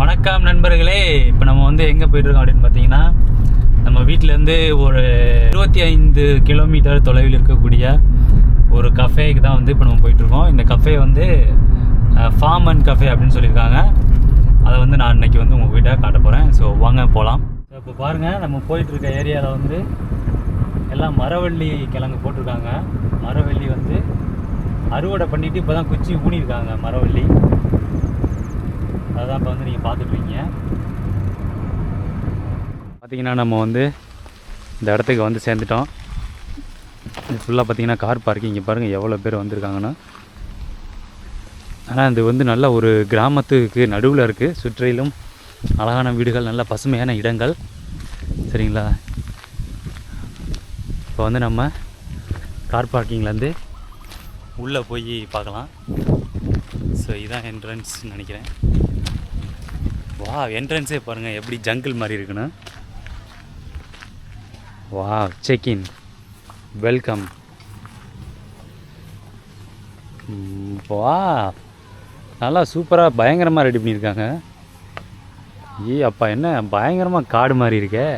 வணக்கம் நண்பர்களே. இப்போ நம்ம வந்து எங்கே போயிட்டுருக்கோம் அப்படின்னு பார்த்தீங்கன்னா நம்ம வீட்டிலேருந்து ஒரு இருபத்தி ஐந்து கிலோமீட்டர் தொலைவில் இருக்கக்கூடிய ஒரு கஃபேக்கு தான் வந்து இப்போ நம்ம போயிட்டுருக்கோம். இந்த கஃபே வந்து ஃபார்ம் அண்ட் கஃபே அப்படின்னு சொல்லியிருக்காங்க. அதை வந்து நான் இன்றைக்கி வந்து உங்கள் வீட்டை காட்ட போகிறேன் ஸோ வாங்க போகலாம் இப்போ பாருங்கள் நம்ம போயிட்டுருக்க ஏரியாவில் வந்து எல்லாம் மரவள்ளி கிழங்கு போட்டிருக்காங்க. மரவள்ளி வந்து அறுவடை பண்ணிவிட்டு இப்போ தான் குச்சி ஊனியிருக்காங்க மரவள்ளி. அதான் இப்போ வந்து நீங்கள் பார்த்துட்ருக்கீங்க. பார்த்தீங்கன்னா நம்ம வந்து இந்த இடத்துக்கு வந்து சேர்ந்துட்டோம். இது ஃபுல்லாக பார்த்தீங்கன்னா கார் பார்க்கிங் இங்கே பாருங்கள் எவ்வளோ பேர் வந்திருக்காங்கன்னு. ஆனால் இது வந்து நல்ல ஒரு கிராமத்துக்கு நடுவில் இருக்குது சுற்றிலும் அழகான வீடுகள் நல்ல பசுமையான இடங்கள். சரிங்களா? இப்போ வந்து நம்ம கார் பார்க்கிங்லேருந்து உள்ளே போய் பார்க்கலாம். ஸோ இதுதான் என்ட்ரன்ஸ் நினைக்கிறேன். வா என்ட்ரன்ஸே பாருங்கள் எப்படி ஜங்கிள் மாதிரி இருக்குன்னு. வா செக்இன் வெல்கம் வா நல்லா சூப்பராக பயங்கரமாக ரெடி பண்ணியிருக்காங்க. ஏ அப்பா என்ன? பயங்கரமாக காடு மாதிரி இருக்கே.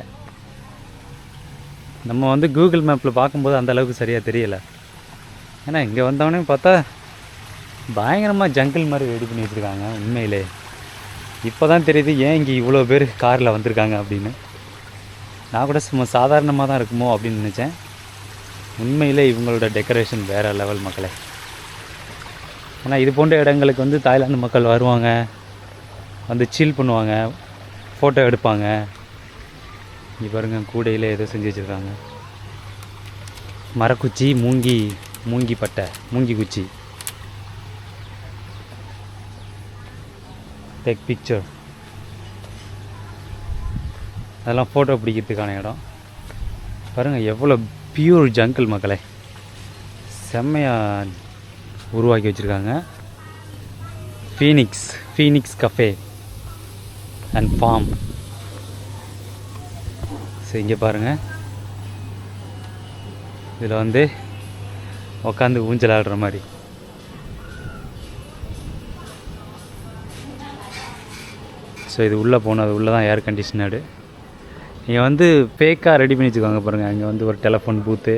நம்ம வந்து கூகுள் மேப்பில் பார்க்கும்போது அந்த அளவுக்கு சரியாக தெரியலை. ஏன்னா இங்கே வந்தவொடனே பார்த்தா பயங்கரமாக ஜங்கிள் மாதிரி ரெடி பண்ணி வச்சுருக்காங்க உண்மையிலே. இப்போ தான் தெரியுது ஏன் இங்கே இவ்வளோ பேர் காரில் வந்திருக்காங்க அப்படின்னு. நான் கூட சும்மா சாதாரணமாக தான் இருக்குமோ அப்படின்னு நினச்சேன். உண்மையில் இவங்களோட டெக்கரேஷன் வேறு லெவல் மக்களே. ஆனால் இது போன்ற இடங்களுக்கு வந்து தாய்லாந்து மக்கள் வருவாங்க. வந்து சீல் பண்ணுவாங்க. ஃபோட்டோ எடுப்பாங்க. இங்கே பாருங்க கூடையில் ஏதோ செஞ்சு வச்சுருக்காங்க. மரக்குச்சி மூங்கி மூங்கி பட்டை மூங்கி குச்சி. டேக் பிக்சர் அதெல்லாம் ஃபோட்டோ பிடிக்கிறதுக்கான இடம். பாருங்கள் எவ்வளோ பியூர் ஜங்கிள் மக்களே. செம்மையாக உருவாக்கி வச்சுருக்காங்க. Phoenix Phoenix cafe and farm so இங்கே பாருங்கள் இதில் வந்து உட்காந்து ஊஞ்சல் ஆடுற மாதிரி. ஸோ இது உள்ளே போகணும். அது உள்ளே தான் ஏர் கண்டிஷனடு இங்கே வந்து ஃபேக்காக ரெடி பண்ணி வச்சுருக்காங்க பாருங்கள் இங்கே வந்து ஒரு டெலஃபோன் பூத்து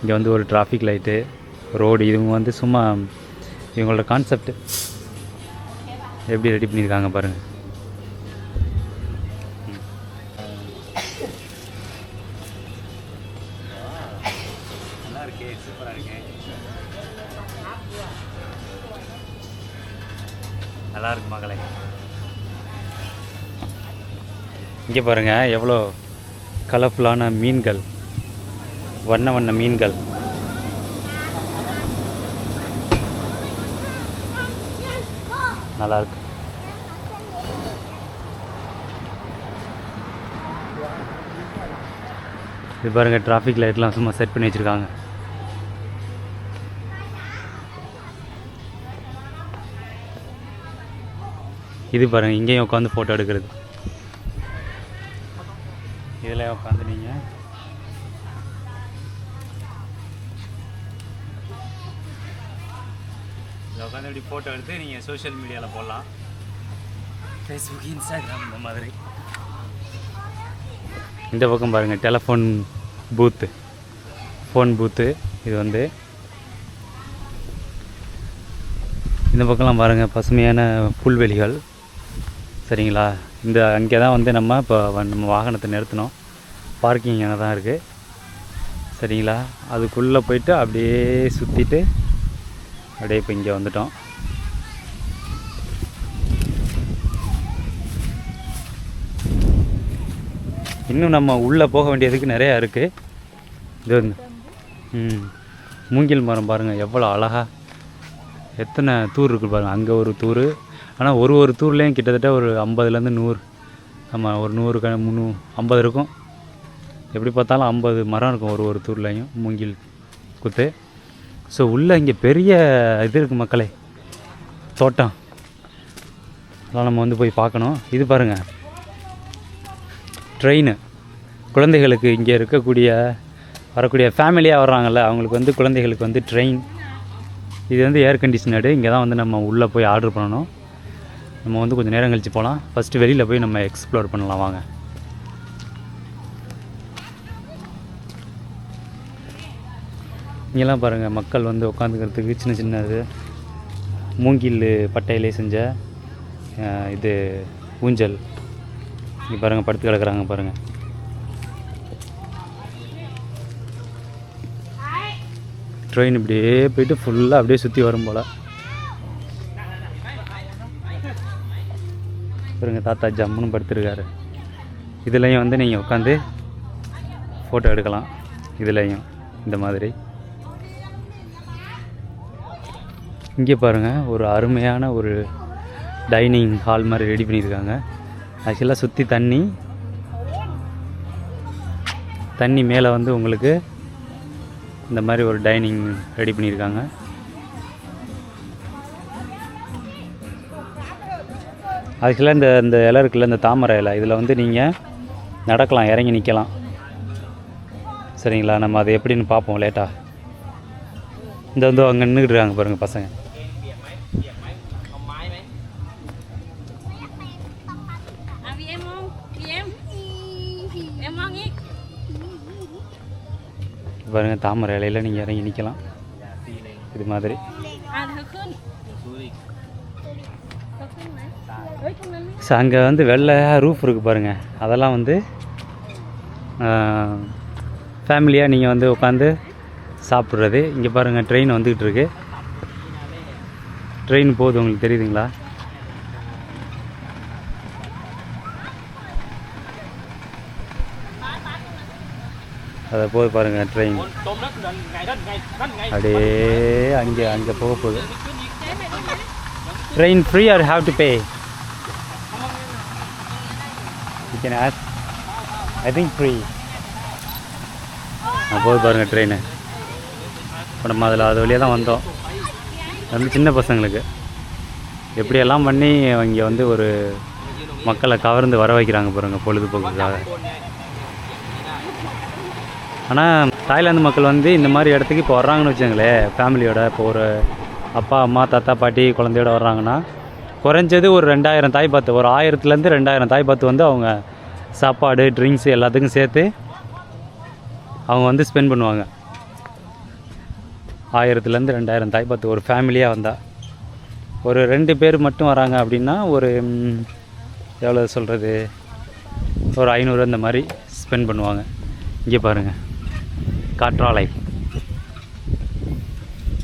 இங்கே வந்து ஒரு டிராஃபிக் லைட்டு ரோடு இவங்க வந்து சும்மா இவங்களோட கான்செப்ட் எப்படி ரெடி பண்ணியிருக்காங்க பாருங்கள் நல்லா நல்லா இருக்கு மகளே. இங்கே பாருங்கள் எவ்வளோ கலர்ஃபுல்லான மீன்கள். வண்ண வண்ண மீன்கள். நல்லாயிருக்கு இது பாருங்கள் டிராஃபிக் லைட்லாம் சும்மா செட் பண்ணி வச்சுருக்காங்க. இது பாருங்கள் இங்கேயும் உட்காந்து ஃபோட்டோ எடுக்கிறது. இதில் உட்காந்து இப்படி ஃபோட்டோ எடுத்து நீங்கள் சோஷியல் மீடியாவில் போடலாம். ஃபேஸ்புக் இன்ஸ்டாகிராம் இந்த மாதிரி. இந்த பக்கம் பாருங்கள் டெலஃபோன் பூத்து ஃபோன் பூத்து இது வந்து. இந்த பக்கம்லாம் பாருங்கள் பசுமையான புல்வெளிகள். சரிங்களா? இந்த அங்கே தான் வந்து நம்ம இப்போ நம்ம வாகனத்தை நிறுத்தினோம். பார்க்கிங் அங்கே தான் இருக்குது சரிங்களா? அதுக்குள்ளே போயிட்டு அப்படியே சுற்றிட்டு அப்படியே இப்போ இங்கே வந்துட்டோம். இன்னும் நம்ம உள்ளே போக வேண்டியதுக்கு நிறையா இருக்குது இது வந்து ம் மூங்கில் மரம் பாருங்கள் எவ்வளோ அழகாக எத்தனை தூர் இருக்குது பாருங்கள் அங்கே ஒரு தூர். ஆனால் ஒரு ஒரு தூர்லேயும் கிட்டத்தட்ட ஒரு ஐம்பதுலேருந்து நூறு. நம்ம ஒரு நூறு க முந்நூ ஐம்பது இருக்கும். எப்படி பார்த்தாலும் ஐம்பது மரம் இருக்கும் ஒரு ஒரு தூர்லேயும் மூங்கில் குத்து. ஸோ உள்ளே இங்கே பெரிய இது இருக்குது மக்களே. தோட்டம். அதெல்லாம் நம்ம வந்து போய் பார்க்கணும். இது பாருங்கள் ட்ரெயின் குழந்தைகளுக்கு இங்கே இருக்கக்கூடிய வரக்கூடிய ஃபேமிலியாக வர்றாங்கல்ல அவங்களுக்கு வந்து குழந்தைகளுக்கு வந்து ட்ரெயின் இது வந்து ஏர் கண்டிஷனடு இங்கே தான் வந்து நம்ம உள்ளே போய் ஆர்டர் பண்ணணும். நம்ம வந்து கொஞ்சம் நேரம் கழித்து போகலாம் ஃபஸ்ட்டு வெளியில் போய் நம்ம எக்ஸ்ப்ளோர் பண்ணலாம். வாங்க. இங்கெல்லாம் பாருங்கள் மக்கள் வந்து உட்காந்துக்கிறதுக்கு சின்ன சின்ன இது மூங்கில் பட்டையிலே செஞ்ச இது ஊஞ்சல். இங்கே பாருங்கள் படுத்து கிடக்குறாங்க பாருங்கள் ட்ரெயின் இப்படியே போயிட்டு ஃபுல்லாக அப்படியே சுற்றி வரும் போல். பாருங்க தாத்தா ஜம்முன்னு படுத்துருக்காரு. இதுலேயும் வந்து நீங்கள் உட்காந்து ஃபோட்டோ எடுக்கலாம். இதுலேயும் இந்த மாதிரி. இங்கே பாருங்கள் ஒரு அருமையான ஒரு டைனிங் ஹால் மாதிரி ரெடி பண்ணியிருக்காங்க. ஆக்சுவலாக சுற்றி தண்ணி. தண்ணி மேலே வந்து உங்களுக்கு இந்த மாதிரி ஒரு டைனிங் ரெடி பண்ணியிருக்காங்க. ஆக்சுவலாக இந்த இந்த இலை இருக்குல்ல இந்த தாமரை இலை இதில் வந்து நீங்கள் நடக்கலாம் இறங்கி நிற்கலாம் சரிங்களா? நம்ம அதை எப்படின்னு பார்ப்போம் லேட்டாக இந்த வந்து அங்கே நின்றுக்கிட்டு இருக்காங்க பாருங்கள் பசங்க. பாருங்கள் தாமரை இலையில் நீங்கள் இறங்கி நிற்கலாம் இது மாதிரி. ஸோ அங்கே வந்து வெள்ளை ரூஃப் இருக்குது பாருங்கள் அதெல்லாம் வந்து ஃபேமிலியாக நீங்கள் வந்து உட்காந்து சாப்பிட்றது. இங்கே பாருங்கள் ட்ரெயின் வந்துக்கிட்டு இருக்கு. ட்ரெயின் போகுது உங்களுக்கு தெரியுதுங்களா? அதை போகுது பாருங்கள் ட்ரெயின் அப்படியே அங்கே அங்கே போக போகுது. Train free or have to pay you can as I think free போய் பாருங்கள் ட்ரெயினு இப்போ நம்ம அதில் அது வழியாக தான் வந்தோம். வந்து சின்ன பசங்களுக்கு. எப்படியெல்லாம் பண்ணி இங்கே வந்து ஒரு மக்களை கவர்ந்து வர வைக்கிறாங்க பாருங்கள் பொழுதுபோக்குக்காக. ஆனால் தாய்லாந்து மக்கள் வந்து இந்த மாதிரி இடத்துக்கு இப்போ வர்றாங்கன்னு வச்சுங்களேன் ஃபேமிலியோட இப்போ ஒரு அப்பா அம்மா தாத்தா பாட்டி குழந்தையோட வர்றாங்கன்னா குறைஞ்சது ஒரு ரெண்டாயிரம் தாய் பாத்து ஒரு ஆயிரத்துலேருந்து ரெண்டாயிரம் தாய் பாத்து வந்து அவங்க சாப்பாடு ட்ரிங்க்ஸ் எல்லாத்துக்கும் சேர்த்து அவங்க வந்து ஸ்பெண்ட் பண்ணுவாங்க. ஆயிரத்துலேருந்து ரெண்டாயிரம் தாய் பாத்து ஒரு ஃபேமிலியாக வந்தால் ஒரு ரெண்டு பேர் மட்டும் வராங்க அப்படின்னா ஒரு எவ்வளோ சொல்கிறது ஒரு ஐநூறு இந்த மாதிரி ஸ்பெண்ட் பண்ணுவாங்க. இங்கே பாருங்கள் காற்றாலை.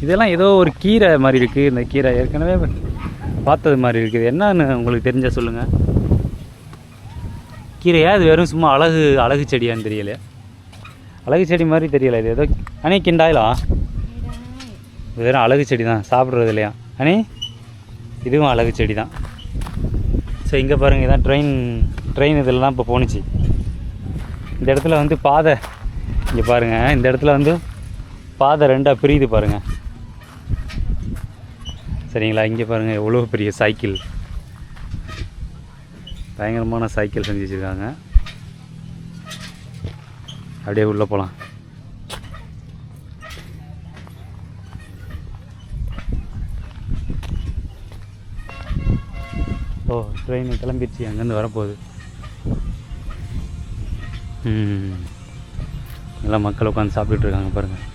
இதெல்லாம் ஏதோ ஒரு கீரை மாதிரி இருக்குது இந்த கீரை. ஏற்கனவே பார்த்தது மாதிரி இருக்குது. என்னன்னு உங்களுக்கு தெரிஞ்ச சொல்லுங்கள் கீரையா? அது வெறும் சும்மா அழகு அழகு செடியான்னு தெரியல அழகு செடி மாதிரி தெரியல. இது ஏதோ அணி கிண்டாயிலா? இது வெறும் அழகு செடி தான். சாப்பிட்றது இல்லையா? அணி? இதுவும் அழகு செடி தான். ஸோ இங்கே பாருங்கள் இதான் ட்ரெயின் ட்ரெயின் இதெல்லாம் இப்போ போணுச்சு. இந்த இடத்துல வந்து பாதை இங்கே பாருங்கள் இந்த இடத்துல வந்து பாதை ரெண்டாக பிரியுது பாருங்கள் சரிங்களா? இங்கே பாருங்கள் எவ்வளோ பெரிய சைக்கிள். பயங்கரமான சைக்கிள் செஞ்சு வச்சுருக்காங்க. அப்படியே உள்ளே போகலாம் ஓ ட்ரெயின் கிளம்பிடுச்சு அங்கேருந்து வரப்போகுது. ம் எல்லாம் மக்கள் உட்காந்து சாப்பிட்டுட்டு இருக்காங்க பாருங்கள்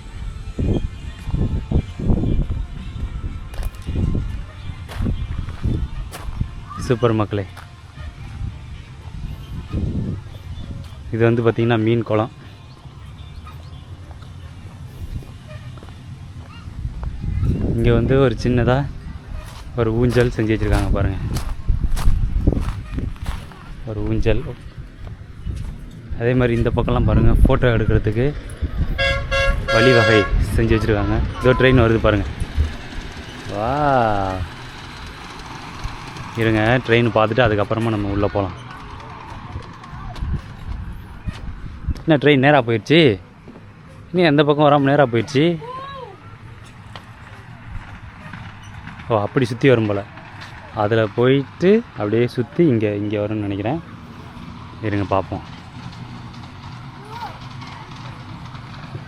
சூப்பர் மக்களே. இது வந்து பார்த்திங்கன்னா மீன் குளம். இங்கே வந்து ஒரு சின்னதாக ஒரு ஊஞ்சல் செஞ்சு வச்சுருக்காங்க பாருங்கள் ஒரு ஊஞ்சல். அதே மாதிரி இந்த பக்கம்லாம் பாருங்கள் ஃபோட்டோ எடுக்கிறதுக்கு வழிவகை செஞ்சு வச்சுருக்காங்க. இதோ ட்ரெயின் வருது பாருங்கள் வா. இருங்க ட்ரெயின் பார்த்துட்டு அதுக்கப்புறமா நம்ம உள்ளே போகலாம் என்ன ட்ரெயின் நேராக போயிடுச்சு? இன்னும் எந்த பக்கம் வராமல் நேராக போயிடுச்சு? ஓ அப்படி சுற்றி வரும் போல். அதில் போயிட்டு அப்படியே சுற்றி இங்கே இங்கே வரும்னு நினைக்கிறேன். இருங்க பார்ப்போம்.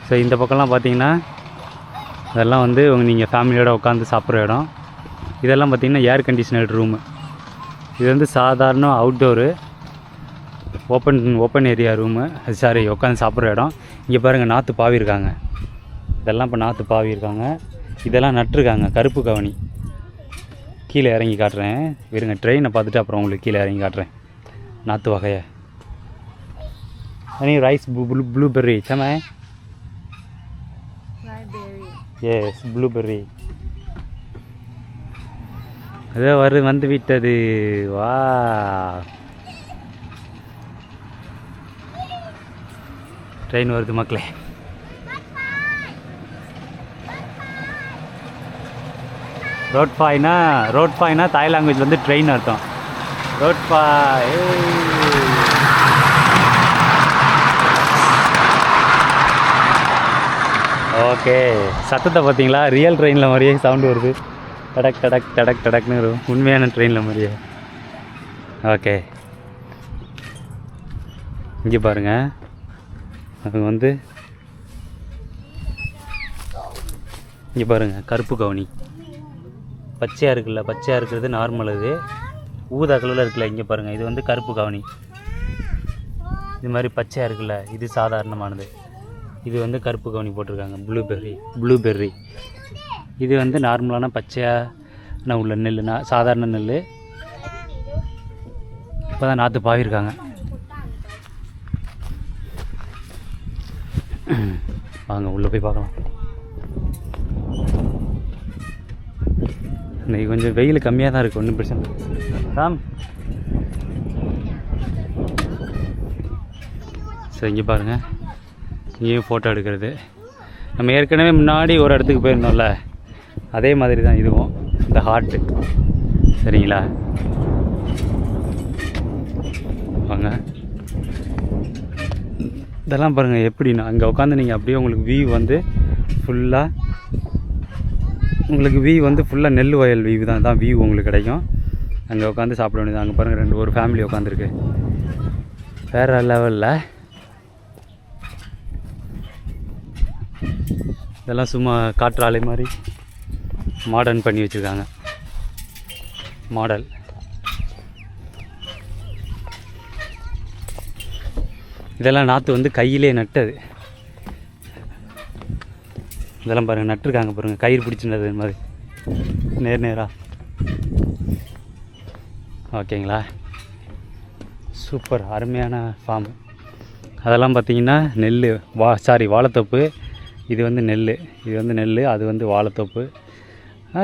ஸோ இந்த பக்கம்லாம் பார்த்தீங்கன்னா அதெல்லாம் வந்து நீங்கள் ஃபேமிலியோடு உட்காந்து சாப்பிட்ற இடம். இதெல்லாம் பார்த்திங்கன்னா ஏர் கண்டிஷனர்டு ரூமு இது வந்து சாதாரண outdoor open open area room அது சாரி உட்காந்து சாப்பிட்ற இடம். இங்கே பாருங்கள் நாற்று பாவி இருக்காங்க. இதெல்லாம் இப்போ நாற்று பாவி இருக்காங்க. இதெல்லாம் நட்டுருக்காங்க கருப்பு கவனி. கீழே இறங்கி காட்டுறேன். இருங்க ட்ரெயினை பார்த்துட்டு அப்புறம் உங்களுக்கு கீழே இறங்கி காட்டுறேன். நாற்று வகையை. Rice blue blueberry blueberry. Yes blueberry yes blueberry. அதோ வரு வந்து விட்டது. வா. ட்ரெயின் வருது மக்களே. ரோட் ஃபாய்னா ரோட் ஃபாய்னா தாய் லாங்குவேஜ் வந்து ட்ரெயின் அர்த்தம். ரோட் ஃபாய் ஓகே. சத்தத்தை பார்த்தீங்களா? ரியல் ட்ரெயினில் மாதிரியே சவுண்டு வருது. டடக் டடக் டடக் டடக்னு வரும் உண்மையான ட்ரெயினில் மாதிரியே. ஓகே. இங்கே பாருங்கள் அது வந்து இங்கே பாருங்க கருப்பு கவுனி. பச்சையாக இருக்குல்ல பச்சையாக இருக்கிறது நார்மல் இது ஊதா கலரில் இருக்குல்ல இங்கே பாருங்கள் இது வந்து கருப்பு கவுனி. இது மாதிரி பச்சையாக இருக்குல்ல இது சாதாரணமானது. இது வந்து கருப்பு கவுனி போட்டிருக்காங்க. ப்ளூபெர்ரி ப்ளூபெர்ரி இது வந்து நார்மலான பச்சையாக உள்ள நெல் நா சாதாரண நெல் இப்போ தான் நாற்று பாவிருக்காங்க. வாங்க உள்ளே போய் பார்க்கலாம். இன்னைக்கு கொஞ்சம் வெயில் கம்மியாக தான் இருக்குது ஒன்றும் பிரச்சனை. ராம். சரி இங்கே பாருங்கள் இங்கேயும் ஃபோட்டோ எடுக்கிறது. நம்ம ஏற்கனவே முன்னாடி ஒரு இடத்துக்கு போயிருந்தோம்ல அதே மாதிரி தான் இதுவும் இந்த ஹார்ட்டு சரிங்களா? வாங்க. இதெல்லாம் பாருங்கள் எப்படின்னா அங்கே உட்காந்து நீங்கள் அப்படியே உங்களுக்கு வியூ வந்து ஃபுல்லாக உங்களுக்கு வியூ வந்து ஃபுல்லாக நெல் வயல் வியூ தான் தான் வியூ உங்களுக்கு கிடைக்கும். அங்கே உட்காந்து சாப்பிட வேண்டியது அங்கே பாருங்கள் ரெண்டு ஒரு ஃபேமிலி உட்காந்துருக்கு வேறு லெவலில் இதெல்லாம் சும்மா காற்றாலை மாதிரி மாடர்ன் பண்ணி வச்சுருக்காங்க. மாடல் இதெல்லாம் நாற்று வந்து கையிலே நட்டது. இதெல்லாம் பாருங்கள் நட்டுருக்காங்க பாருங்கள் கயிறு பிடிச்சினது மாதிரி. நேர் நேராக ஓகேங்களா? சூப்பர். அருமையான ஃபார்ம் அதெல்லாம் பார்த்தீங்கன்னா நெல் வா சாரி வாழைத்தோப்பு இது வந்து நெல் இது வந்து நெல் அது வந்து வாழைத்தோப்பு.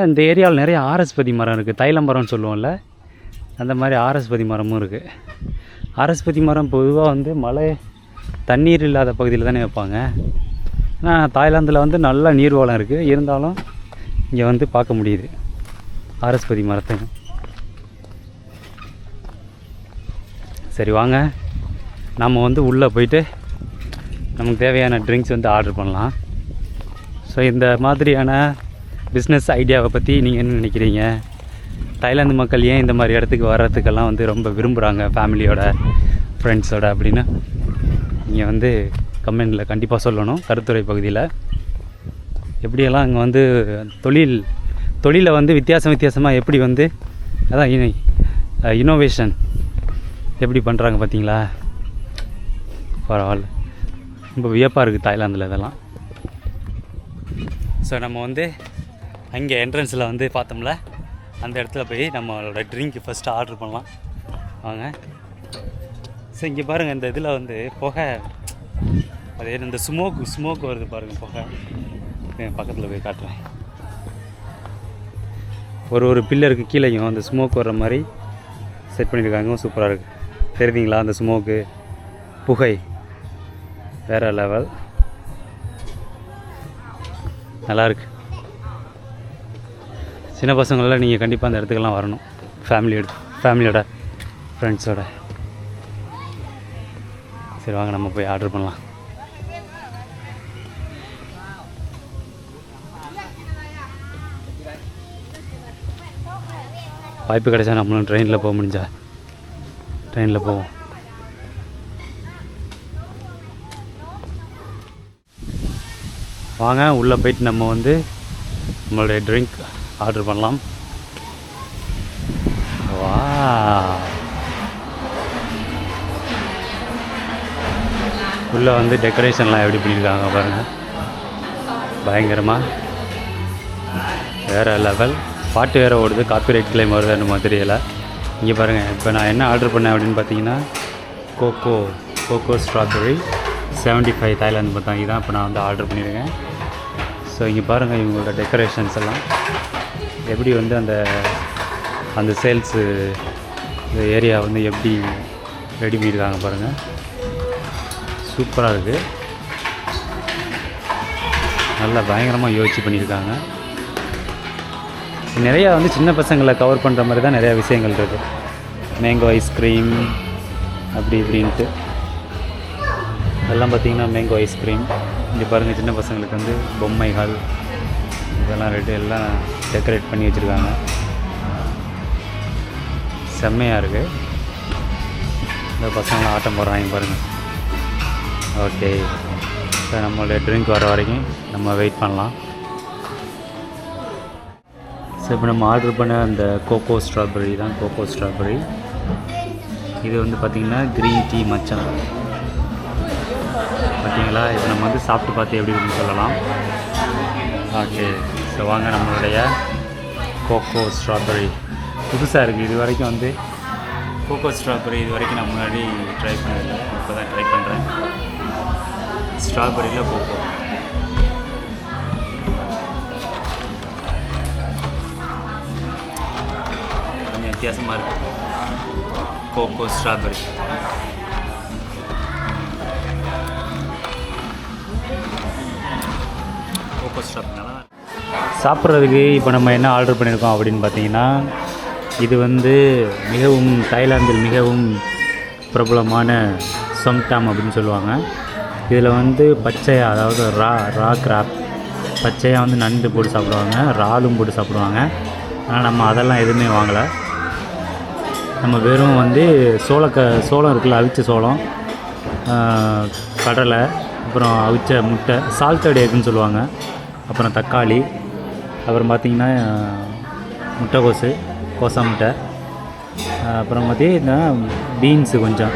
இந்த ஏரியாவில் நிறைய ஆரஸ்பதி மரம் இருக்குது தைலம் மரம்னு சொல்லுவோம்ல அந்த மாதிரி ஆரஸ்பதி மரமும் இருக்குது ஆரஸ்பதி மரம் பொதுவாக வந்து மழை தண்ணீர் இல்லாத பகுதியில் தானே வைப்பாங்க. ஆனால் தாய்லாந்தில் வந்து நல்லா நீர் வளம் இருக்குது இருந்தாலும் இங்கே வந்து பார்க்க முடியுது. ஆரஸ்பதி மரத்தை சரி வாங்க. நம்ம வந்து உள்ளே போயிட்டு நமக்கு தேவையான ட்ரிங்க்ஸ் வந்து ஆர்டர் பண்ணலாம். ஸோ இந்த மாதிரியான பிஸ்னஸ் ஐடியாவை பற்றி நீங்கள் என்ன நினைக்கிறீங்க? தாய்லாந்து மக்கள் ஏன் இந்த மாதிரி இடத்துக்கு வர்றதுக்கெல்லாம் வந்து ரொம்ப விரும்புகிறாங்க ஃபேமிலியோட ஃப்ரெண்ட்ஸோட அப்படின்னு? நீங்கள் வந்து கமெண்டில் கண்டிப்பாக சொல்லணும் கருத்துறை பகுதியில். எப்படியெல்லாம் அங்கே வந்து தொழில் தொழிலை வந்து வித்தியாசம் வித்தியாசமாக எப்படி வந்து அதான் இனோவேஷன் எப்படி பண்ணுறாங்க பார்த்தீங்களா பரவாயில்ல ரொம்ப வியப்பாக இருக்குது தாய்லாந்தில் இதெல்லாம். ஸோ நம்ம வந்து அங்கே என்ட்ரன்ஸில் வந்து பார்த்தோம்ல அந்த இடத்துல போய் நம்மளோட ட்ரிங்க் ஃபஸ்ட்டு ஆர்டர் பண்ணலாம். வாங்க. ஸோ இங்கே பாருங்கள் இந்த இதில் வந்து புகை அதே இந்த ஸ்மோக் ஸ்மோக் வருது பாருங்கள் புகை. பக்கத்தில் போய் காட்டுறேன். ஒரு ஒரு பில்லருக்கு கீழேயும் அந்த ஸ்மோக் வர்ற மாதிரி செட் பண்ணியிருக்காங்க. சூப்பராக இருக்குது தெரியுதுங்களா அந்த ஸ்மோக்கு புகை? வேறு லெவல் நல்லாயிருக்கு. சின்ன பசங்களெலாம் நீங்கள் கண்டிப்பாக அந்த இடத்துக்கெல்லாம் வரணும். ஃபேமிலியோட ஃபேமிலியோட ஃப்ரெண்ட்ஸோட சரி வாங்க நம்ம போய் ஆர்டர் பண்ணலாம். வாய்ப்பு கிடைச்சா நம்மளும் ட்ரெயினில் போக முடிஞ்சா? ட்ரெயினில் போவோம். வாங்க உள்ளே போயிட்டு நம்ம வந்து நம்மளுடைய ட்ரிங்க் ஆர்டர் பண்ணலாம். வா உள்ளே வந்து டெக்கரேஷன்லாம் எப்படி பண்ணியிருக்காங்க பாருங்கள் பயங்கரமாக வேறு லெவல் பாட்டு வேறு ஓடுது காப்பிரைட் கிளைம் வருது என்னமோ தெரியலை. இங்கே பாருங்கள் இப்போ நான் என்ன ஆர்டர் பண்ணேன் அப்படின்னு பார்த்தீங்கன்னா coco coco strawberry seventy five Thailand பார்த்தாங்க தான் இப்போ நான் வந்து ஆர்டர் பண்ணியிருக்கேன் ஸோ இங்கே பாருங்கள் இவங்களோட டெக்கரேஷன்ஸ் எல்லாம். எப்படி வந்து அந்த அந்த சேல்ஸு இந்த ஏரியா வந்து எப்படி ரெடி பண்ணியிருக்காங்க பாருங்கள் சூப்பராக இருக்குது நல்லா பயங்கரமாக யோசிச்சு பண்ணியிருக்காங்க. நிறையா வந்து சின்ன பசங்களை கவர் பண்ணுற மாதிரி தான் நிறையா விஷயங்கள் இருக்குது மேங்கோ ஐஸ்கிரீம் அப்படி இப்படின்ட்டு. இதெல்லாம் பார்த்தீங்கன்னா மேங்கோ ஐஸ்கிரீம் இங்கே பாருங்கள் சின்ன பசங்களுக்கு வந்து பொம்மைகள் இதெல்லாம் ரெட்டு எல்லாம் டெக்கரேட் பண்ணி வச்சுருக்காங்க. செம்மையாக இருக்குது இந்த பசங்களாம் ஆட்டம் போடுறாங்க பாருங்கள் ஓகே இப்போ நம்மளுடைய ட்ரிங்க் வர வரைக்கும் நம்ம வெயிட் பண்ணலாம். ஸோ இப்போ நம்ம ஆர்டர் பண்ண அந்த கோகோ ஸ்ட்ராபெரி தான் கோகோ ஸ்ட்ராபெரி இது வந்து பார்த்திங்கன்னா க்ரீன் டீ மச்சான். பார்த்தீங்களா? இப்போ நம்ம வந்து சாப்பிட்டு பார்த்து எப்படி இருக்குன்னு சொல்லலாம். ஓகே ஸோ வாங்க நம்மளுடைய கோகோ ஸ்ட்ராபெரி புதுசாக இருக்குது இது வரைக்கும் வந்து கோகோ ஸ்ட்ராபெரி இது வரைக்கும் நான் முன்னாடி ட்ரை பண்ணதில்லை. இப்போ தான் ட்ரை பண்ணுறேன் ஸ்ட்ராபெரியில் கோகோ கொஞ்சம் வித்தியாசமாக இருக்குது கோகோ ஸ்ட்ராபெரி சாப்பிட்றதுக்கு இப்போ நம்ம என்ன ஆர்டர் பண்ணியிருக்கோம் அப்படின்னு பார்த்தீங்கன்னா இது வந்து மிகவும் தாய்லாந்தில் மிகவும் பிரபலமான சொம்டாம் அப்படின்னு சொல்லுவாங்க. இதில் வந்து பச்சையா அதாவது ரா ரா கிராப் பச்சையாக வந்து நண்டு போட்டு சாப்பிடுவாங்க இறாலும் போட்டு சாப்பிடுவாங்க. ஆனால் நம்ம அதெல்லாம் எதுவுமே வாங்கலை. நம்ம வெறும் வந்து சோளக்க சோளம் இருக்குல்ல அவிச்ச சோளம் கடலை அப்புறம் அவிச்ச முட்டை சால்டட் எக்குன்னு சொல்லுவாங்க. அப்புறம் தக்காளி அப்புறம் பார்த்திங்கன்னா முட்டைகோசு கோசா முட்டை அப்புறம் பார்த்தீங்கன்னா பீன்ஸு கொஞ்சம்.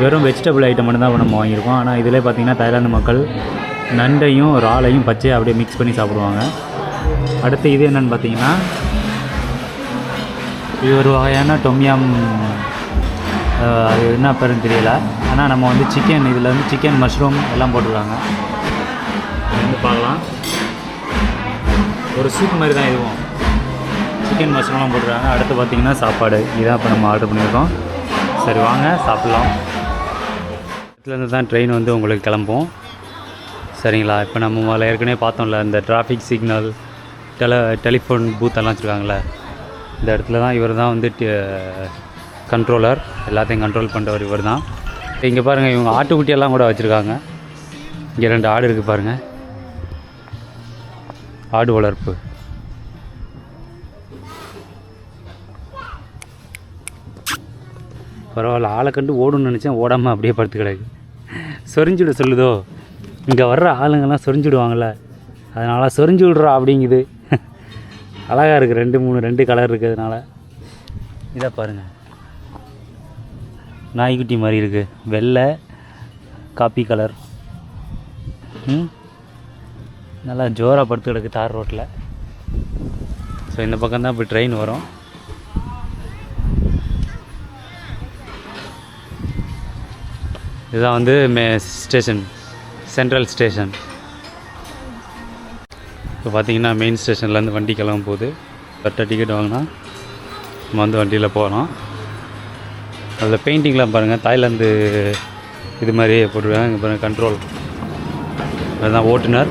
வெறும் வெஜிடபிள் ஐட்டம் மட்டும் தான் நம்ம வாங்கியிருக்கோம். ஆனால் இதில் பார்த்திங்கன்னா தாய்லாந்து மக்கள் நண்டையும் இறாலையும் பச்சையாக அப்படியே மிக்ஸ் பண்ணி சாப்பிடுவாங்க. அடுத்து இது என்னென்னு பார்த்தீங்கன்னா இது ஒரு வகையான டொம்யாம் அது என்ன பேருன்னு தெரியல. ஆனால் நம்ம வந்து சிக்கன் இதில் வந்து சிக்கன் மஷ்ரூம் எல்லாம் போட்டுருக்காங்க. ஒரு சூப் மாதிரி தான் இதுவும். சிக்கன் மஷ்ரூம்லாம் போட்டுருக்காங்க. அடுத்து பார்த்திங்கன்னா சாப்பாடு. இதான் இப்போ நம்ம ஆர்டர் பண்ணியிருக்கோம். சரி வாங்க சாப்பிட்லாம். இடத்துலேருந்து தான் ட்ரெயின் வந்து உங்களுக்கு கிளம்பும். சரிங்களா? இப்போ நம்ம முதல்ல ஏற்கனவே பார்த்தோம்ல இந்த டிராஃபிக் சிக்னல் டெல டெலிஃபோன் பூத்தெல்லாம் வச்சுருக்காங்களே இந்த இடத்துல தான் இவர் தான் வந்து கண்ட்ரோலர் எல்லாத்தையும் கண்ட்ரோல் பண்ணுறவர் இவர் தான். இங்கே பாருங்கள் இவங்க ஆட்டுக்குட்டியெல்லாம் கூட வச்சுருக்காங்க. இங்கே ரெண்டு ஆடு இருக்குது பாருங்கள் ஆடு வளர்ப்பு. பரவாயில்ல ஆளை கண்டு ஓடும்னு நினச்சேன் ஓடாமல் அப்படியே படுத்து கிடக்கு. சொரிஞ்சுட சொல்லுதோ? இங்கே வர்ற ஆளுங்கெல்லாம் சொரிஞ்சுடுவாங்கள அதனால் சொரிஞ்சு விடுறா அப்படிங்குது. அழகாக இருக்குது ரெண்டு மூணு ரெண்டு கலர் இருக்கிறதுனால. இதை பாருங்கள் நாய்க்குட்டி மாதிரி இருக்குது வெள்ளை காப்பி கலர் ம்? நல்லா ஜோராக படுத்து கிடக்கு தார் ரோட்டில் ஸோ இந்த பக்கம் தான் இப்போ ட்ரெயின் வரும். இதுதான் வந்து மே ஸ்டேஷன் சென்ட்ரல் ஸ்டேஷன் இப்போ பார்த்தீங்கன்னா மெயின் ஸ்டேஷன்லேருந்து வண்டி கிளம்ப போகுது கரெக்டாக டிக்கெட் வாங்கினா நம்ம வந்து வண்டியில் போகலாம். அதில் பெயிண்டிங்லாம் பாருங்கள் தாய்லாந்து இது மாதிரி போட்டுருக்காங்க. இங்கே பாருங்கள் கண்ட்ரோல் அதுதான் ஓட்டுநர்.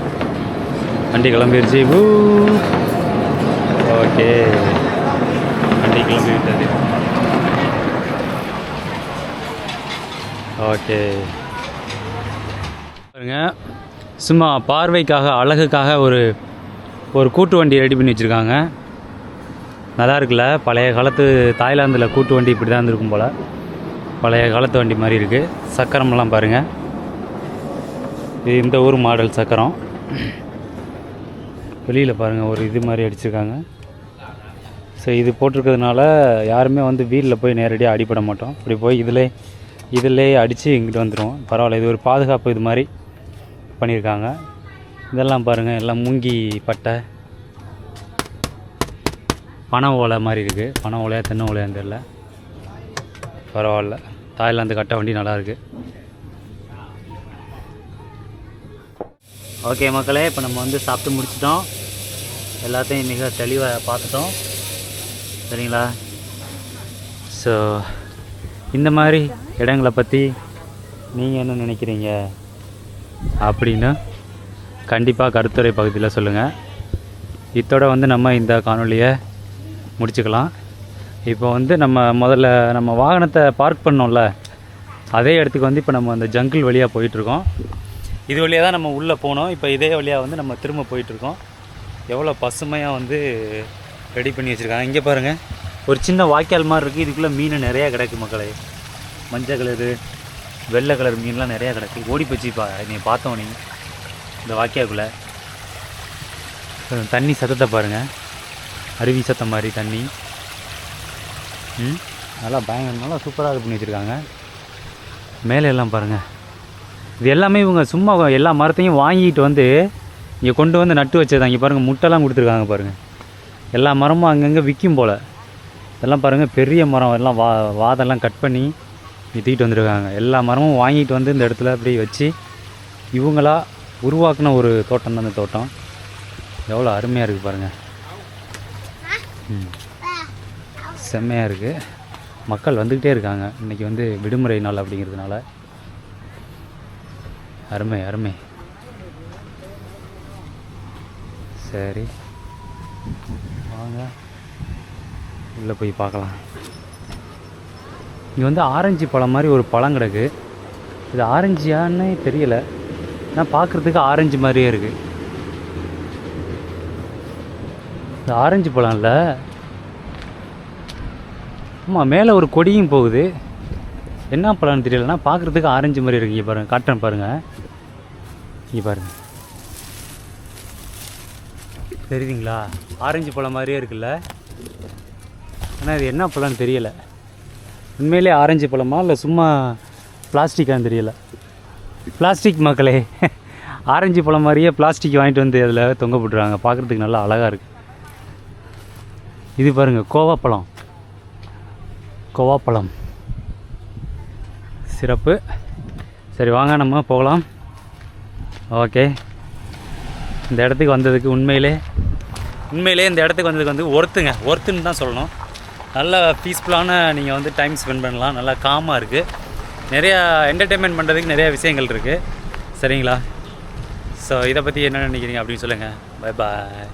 வண்டி கிளம்பிடுச்சு பூ ஓகே. வண்டி கிளம்பி விட்டது. ஓகே. பாருங்க. சும்மா பார்வைக்காக அழகுக்காக ஒரு ஒரு கூட்டு வண்டி ரெடி பண்ணி வச்சுருக்காங்க. நல்லா இருக்குல்ல? பழைய காலத்து தாய்லாந்தில் கூட்டு வண்டி இப்படி தான் இருந்திருக்கும் போல். பழைய காலத்து வண்டி மாதிரி இருக்குது சக்கரமெல்லாம் பாருங்கள் இது இந்த ஊர் மாடல் சக்கரம். வெளியில் பாருங்கள் ஒரு இது மாதிரி அடிச்சிருக்காங்க. ஸோ இது போட்டிருக்கிறதுனால யாருமே வந்து வீட்டில் போய் நேரடியாக அடிபட மாட்டோம். இப்படி போய் இதிலே இதிலே அடித்து இங்கிட்டு வந்துடுவோம் பரவாயில்ல இது ஒரு பாதுகாப்பு இது மாதிரி பண்ணியிருக்காங்க இதெல்லாம் பாருங்கள் எல்லாம் மூங்கி பட்டை. பனை ஓலை மாதிரி இருக்குது பனை ஓலையா தென்னை ஓலையான்னு தெரில பரவாயில்ல. தாய்லாந்து கட்ட வண்டி நல்லாயிருக்கு ஓகே மக்களே இப்போ நம்ம வந்து சாப்பிட்டு முடிச்சிட்டோம். எல்லாத்தையும் மிக தெளிவாக பார்த்துட்டோம். சரிங்களா? ஸோ இந்த மாதிரி இடங்களை பற்றி நீங்கள் என்ன நினைக்கிறீங்க? அப்படின்னு கண்டிப்பாக கருத்துரை பகுதியில் சொல்லுங்கள் இதோட வந்து நம்ம இந்த காணொலியை முடிச்சுக்கலாம். இப்போ வந்து நம்ம முதல்ல நம்ம வாகனத்தை பார்க் பண்ணோம்ல அதே இடத்துக்கு வந்து இப்போ நம்ம அந்த ஜங்கிள் வழியாக போயிட்டுருக்கோம் இது வழியாக தான் நம்ம உள்ளே போனோம். இப்போ இதே வழியாக வந்து நம்ம திரும்ப போயிட்டுருக்கோம். எவ்வளோ பசுமையாக வந்து ரெடி பண்ணி வச்சுருக்காங்க. இங்கே பாருங்கள் ஒரு சின்ன வாய்க்கால் மாதிரி இருக்குது இதுக்குள்ளே மீன் நிறையா கிடைக்கு மக்களே. மஞ்சள் கலரு வெள்ளை கலர் மீன்லாம் நிறையா கிடக்கு. ஓடி போச்சு பா நீங்கள் பார்த்தோம் நீங்கள் இந்த வாக்கியாக்குள்ளே தண்ணி சத்தத்தை பாருங்கள் அருவி சத்தம் மாதிரி தண்ணி. ம்? நல்லா பயங்கர நல்லா சூப்பராக இது பண்ணி வச்சுருக்காங்க. மேலே எல்லாம் பாருங்கள் இது எல்லாமே இவங்க சும்மா எல்லா மரத்தையும் வாங்கிட்டு வந்து இங்கே கொண்டு வந்து நட்டு வச்சது இங்கே பாருங்கள் முட்டைலாம் கொடுத்துருக்காங்க பாருங்கள் எல்லா மரமும் அங்கங்கே விற்கும் போல். இதெல்லாம் பாருங்கள் பெரிய மரம். எல்லாம் வா வாதெல்லாம் கட் பண்ணி விற்றுக்கிட்டு வந்துருக்காங்க. வந்திருக்காங்க எல்லா மரமும் வாங்கிட்டு வந்து இந்த இடத்துல அப்படி வச்சு இவங்களா உருவாக்குன ஒரு தோட்டம் தான் இந்த தோட்டம். எவ்வளோ அருமையாக இருக்குது பாருங்கள் ம். செம்மையாக இருக்குது மக்கள் வந்துக்கிட்டே இருக்காங்க. இன்றைக்கி வந்து விடுமுறை நாள் அப்படிங்கிறதுனால. அருமை அருமை. சரி. வாங்க. உள்ளே போய் பார்க்கலாம். இங்கே வந்து ஆரஞ்சு பழம் மாதிரி ஒரு பழம் கிடக்கு. இது ஆரஞ்சியான்னு தெரியல. ஆனால் பார்க்குறதுக்கு ஆரஞ்சு மாதிரியே இருக்குது இது ஆரஞ்சு பழம் இல்லை. ஆமாம் மேலே ஒரு கொடியும் போகுது. என்ன பழம்னு தெரியலன்னா பார்க்குறதுக்கு ஆரஞ்சு மாதிரி இருக்குங்க பாருங்கள் காட்டுறேன் பாருங்கள் இங்கே பாருங்கள் தெரியுதுங்களா? ஆரஞ்சு பழம் மாதிரியே இருக்குல்ல? ஆனால் இது என்ன பழம்னு தெரியலை. உண்மையிலே ஆரஞ்சு பழமா? இல்லை சும்மா பிளாஸ்டிக்கான்னு தெரியல. பிளாஸ்டிக் மக்களே ஆரஞ்சு பழம் மாதிரியே பிளாஸ்டிக் வாங்கிட்டு வந்து அதில் தொங்க போட்டுருவாங்க பார்க்குறதுக்கு நல்லா அழகாக இருக்குது இது பாருங்கள் கோவாப்பழம். கோவாப்பழம். சிறப்பு. சரி வாங்க நம்ம போகலாம். ஓகே. இந்த இடத்துக்கு வந்ததுக்கு உண்மையிலே உண்மையிலே இந்த இடத்துக்கு வந்ததுக்கு வந்து ஒர்த்துங்க ஒர்த்துன்னு தான் சொல்லணும். நல்ல பீஸ்ஃபுல்லான நீங்கள் வந்து டைம் ஸ்பெண்ட் பண்ணலாம். நல்லா காமாக இருக்குது நிறையா என்டர்டெயின்மெண்ட் பண்ணுறதுக்கு நிறையா விஷயங்கள் இருக்குது சரிங்களா? ஸோ இதை பற்றி என்ன நினைக்கிறீங்க அப்படின்னு சொல்லுங்கள் பை பாய்